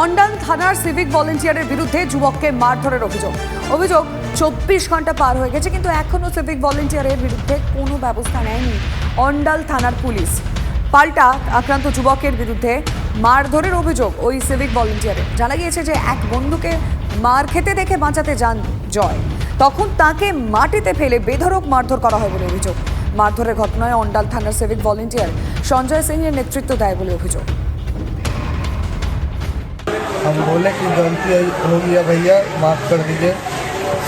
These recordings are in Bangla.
অন্ডাল থানার সিভিক ভলেন্টিয়ারের বিরুদ্ধে যুবককে মারধরের অভিযোগ। অভিযোগ চব্বিশ ঘণ্টা পার হয়ে গেছে, কিন্তু এখনও সিভিক ভলেন্টিয়ারের বিরুদ্ধে কোনো ব্যবস্থা নেয়নি অন্ডাল থানার পুলিশ। পাল্টা আক্রান্ত যুবকের বিরুদ্ধে মারধরের অভিযোগ ওই সিভিক ভলেন্টিয়ারের। জানা গিয়েছে যে এক বন্ধুকে মার খেতে দেখে বাঁচাতে যান জয়। তখন তাকে মাটিতে ফেলে বেধরক মারধর করা হয় বলে অভিযোগ। মারধরের ঘটনায় অন্ডাল থানার সিভিক ভলেন্টিয়ার সঞ্জয় সিং এর নেতৃত্ব দেয় বলে অভিযোগ। हम बोले कि गलती हो गया भैया माफ़ कर दीजिए।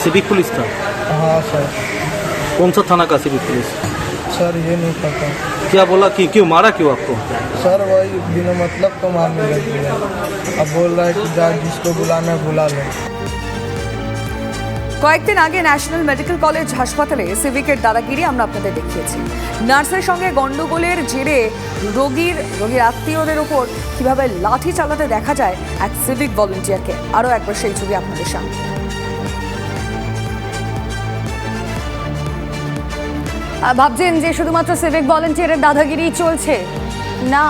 सिविक पुलिस था? हाँ सर। कौन सा थाना का सिविक पुलिस? सर ये नहीं पता। क्या बोला कि क्यों मारा क्यों आपको? सर वही बिना मतलब तो मारने लगी है अब बोल रहा है कि जा जिसको बुलाना है बुला लो। কয়েকদিন আগে ন্যাশনাল মেডিকেল কলেজ হাসপাতালে সিভিকের দাদাগিরি আমরা আপনাদের দেখিয়েছি। নার্সের সঙ্গে গন্ডগোলের জেরে রোগীর রোগীর আত্মীয়দের ওপর কীভাবে লাঠি চালাতে দেখা যায় এক সিভিক ভলেন্টিয়ারকে? আরও একবার সেই ছবি আপনাদের সামনে। ভাবছেন যে শুধুমাত্র সিভিক ভলেন্টিয়ারের দাদাগিরি চলছে? না।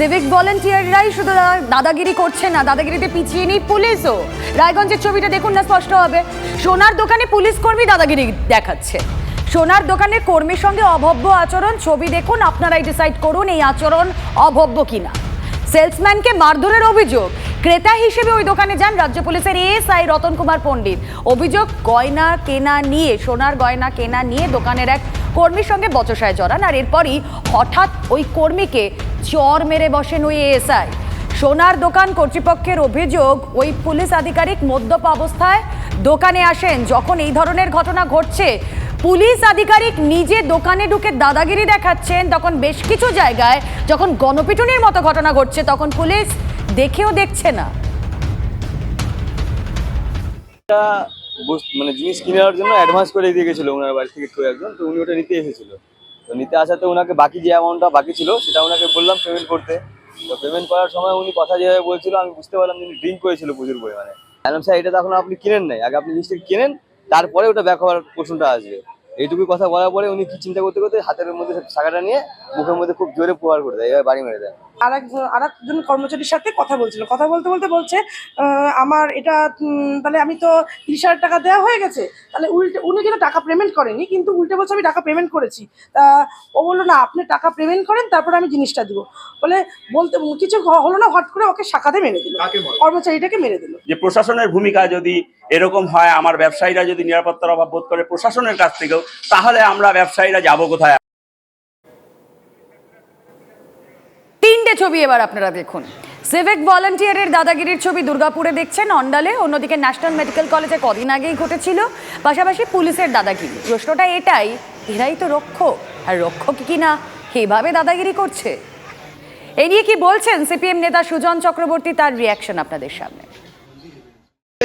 সিভিক ভলেন্টিয়াররাই শুধু দাদাগিরি করছে না, দাদাগিরিতে পিছিয়ে নেই পুলিশও। রায়গঞ্জের ছবিটা দেখুন না, স্পষ্ট হবে। সোনার দোকানে পুলিশ কর্মী দাদাগিরি দেখাচ্ছে। সোনার দোকানে কর্মীর সঙ্গে অভব্য আচরণ, ছবি দেখুন, আপনারাই ডিসাইড করুন এই আচরণ অভব্য কিনা। সেলসম্যানকে মারধরের অভিযোগ। ক্রেতা হিসেবে ওই দোকানে যান রাজ্য পুলিশের এএসআই রতন কুমার পণ্ডিত। অভিযোগ, গয়না কেনা নিয়ে, সোনার গয়না কেনা নিয়ে দোকানের এক কর্মীর সঙ্গে বচসায় জড়ান আর এরপরই হঠাৎ ওই কর্মীকে চর মেরে বসেন ওই এএসআই। সোনার দোকান কর্তৃপক্ষের অভিযোগ, ওই পুলিশ আধিকারিক মদ্যপ অবস্থায় দোকানে আসেন। যখন এই ধরনের ঘটনা ঘটছে পুলিশ আধিকারিক নিজে দোকানে ঢুকে দাদাগিরি দেখাচ্ছেন। তখন বেশ কিছু জায়গায় যখন গণপিটুনির মতো ঘটনা ঘটছে, তখন পুলিশ দেখেও দেখছে না। মানে জিনিস কিনে নেওয়ার জন্য অ্যাডভান্স করে দিয়ে গেছিল ওনার বাড়ি থেকে কেউ একজন, তো উনি ওটা নিতে এসেছিল। তো নিতে আসাতে ওনাকে বাকি যে অ্যামাউন্টটা বাকি ছিল, সেটা ওনাকে বললাম পেমেন্ট করতে। তো পেমেন্ট করার সময় উনি কথা যেভাবে বলছিল, আমি বুঝতে পারলাম যে ড্রিঙ্ক করেছিল প্রচুর পরিমাণে। বললাম স্যার, এটা তো এখন আপনি কিনেন নাই? আগে আপনি জিনিসটা কিনেন তারপরে ওটা ব্যাক হওয়ার প্রশ্নটা আসবে। এইটুকুই কথা বলার পরে উনি কি চিন্তা করতে করতে হাতের মধ্যে শাখাটা নিয়ে মুখের মধ্যে খুব জোরে প্রহার করে দেয় এভাবে বাড়ি মেরে দেয়। আর একজন আর একজন কর্মচারীর সাথে কথা বলছিল। কথা বলতে বলতে বলছে আমার এটা তাহলে আমি তো তিরিশ হাজার টাকা দেওয়া হয়ে গেছে। তাহলে উল্টে উনি কিন্তু টাকা পেমেন্ট করেনি কিন্তু উল্টে বলছে আমি টাকা পেমেন্ট করেছি। তা ও বলল না আপনি টাকা পেমেন্ট করেন তারপরে আমি জিনিসটা দিব। বলে বলতে কিছু হলো না হট করে ওকে শাখাতে মেরে দিল। কর্মচারীটাকে মেরে দিল। যে প্রশাসনের ভূমিকা যদি এরকম হয়, আমার ব্যবসায়ীরা যদি নিরাপত্তার অভাব বোধ করে প্রশাসনের কাছ থেকেও, তাহলে আমরা ব্যবসায়ীরা যাব কোথায়? তিনটে ছবি এবার আপনারা দেখুন। সিভিক ভলান্টিয়ারের দাদাগিরির ছবি দুর্গাপুরে দেখছেন অন্ডালে, অন্যদিকে ন্যাশনাল মেডিকেল কলেজে কদিন আগেই ঘটেছিল। পাশাপাশি পুলিশের দাদাগিরি। প্রশ্নটা এটাই, এরাই তো রক্ষক আর রক্ষক কি না এভাবে দাদাগিরি করছে? এ নিয়ে কি বলছেন সিপিএম নেতা সুজন চক্রবর্তী, তার রিয়াকশন আপনাদের সামনে।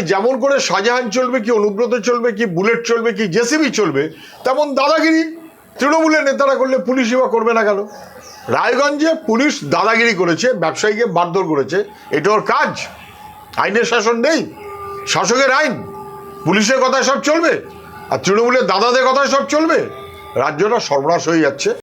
যেমন করে শাহজাহান চলবে কি, অনুব্রত চলবে কি, বুলেট চলবে কি, জেসিবি চলবে, তেমন দাদাগিরি। তৃণমূলের নেতারা করলে পুলিশই বা করবে না কেন? রায়গঞ্জে পুলিশ দাদাগিরি করেছে, ব্যবসায়ীকে মারধর করেছে। এটা ওর কাজ। আইনের শাসন নেই। শাসকের আইন। পুলিশের কথায় সব চলবে। আর তৃণমূলের দাদাদের কথায় সব চলবে। রাজ্যটা সর্বনাশ হয়ে যাচ্ছে।